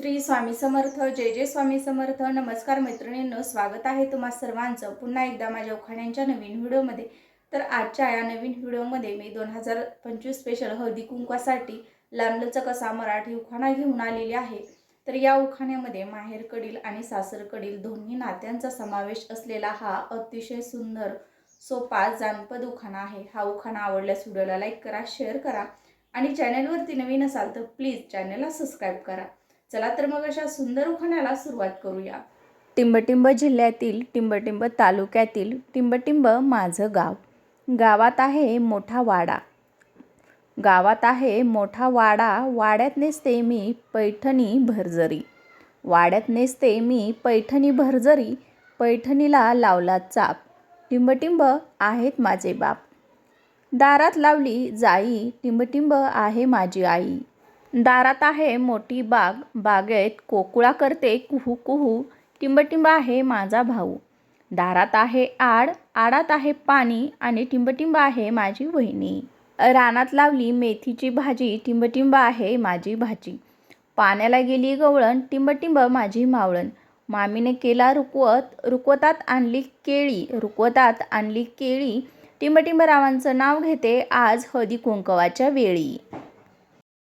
श्री स्वामी समर्थ जय जय स्वामी समर्थ. नमस्कार मैत्रिणींनो स्वागत आहे तुम्हा सर्वांचं पुन्हा एकदा माझ्या उखाण्यांच्या नवीन व्हिडिओमध्ये. तर आजच्या या नवीन व्हिडिओमध्ये मी दोन हजार पंचवीस स्पेशल हळदी कुंकवासाठी लांबलचक असा मराठी उखाणा घेऊन आलेली आहे. तर या उखाण्यामध्ये माहेरकडील आणि सासरकडील दोन्ही नात्यांचा समावेश असलेला हा अतिशय सुंदर सोपा जानपद उखाणा आहे. हा उखाणा आवडल्यास व्हिडिओला लाईक करा शेअर करा आणि चॅनलवरती नवीन असाल तर प्लीज चॅनलला सबस्क्राईब करा. चला तर मग अशा सुंदर उखाण्याला सुरुवात करूया. टिंबटिंब जिल्ह्यातील टिंबटिंब तालुक्यातील टिंबटिंब माझं गाव. गावात आहे मोठा वाडा. गावात आहे मोठा वाडा. वाड्यात नेसते मी पैठणी भरजरी. वाड्यात नेसते मी पैठणी भरजरी. पैठणीला लावला चाप. टिंबटिंब आहेत माझे बाप. दारात लावली जाई. टिंबटिंब आहे माझी आई. दारात आहे मोठी बाग. बागेत कोकुळा करते कुहू कुहू. टिंबटिंब आहे माझा भाऊ. दारात आहे आड. आडात आहे पाणी आणि टिंबटिंब आहे माझी वहिनी. रानात लावली मेथीची भाजी. टिंबटिंब आहे माझी भाजी पाण्याला गेली गवळण. टिंबटिंब माझी मावळण. मामीने केला रुकवत. रुकवतात आणली केळी. रुकवतात आणली केळी. टिंबटिंब रावांचं नाव घेते आज हळदी कुंकवाच्या वेळी.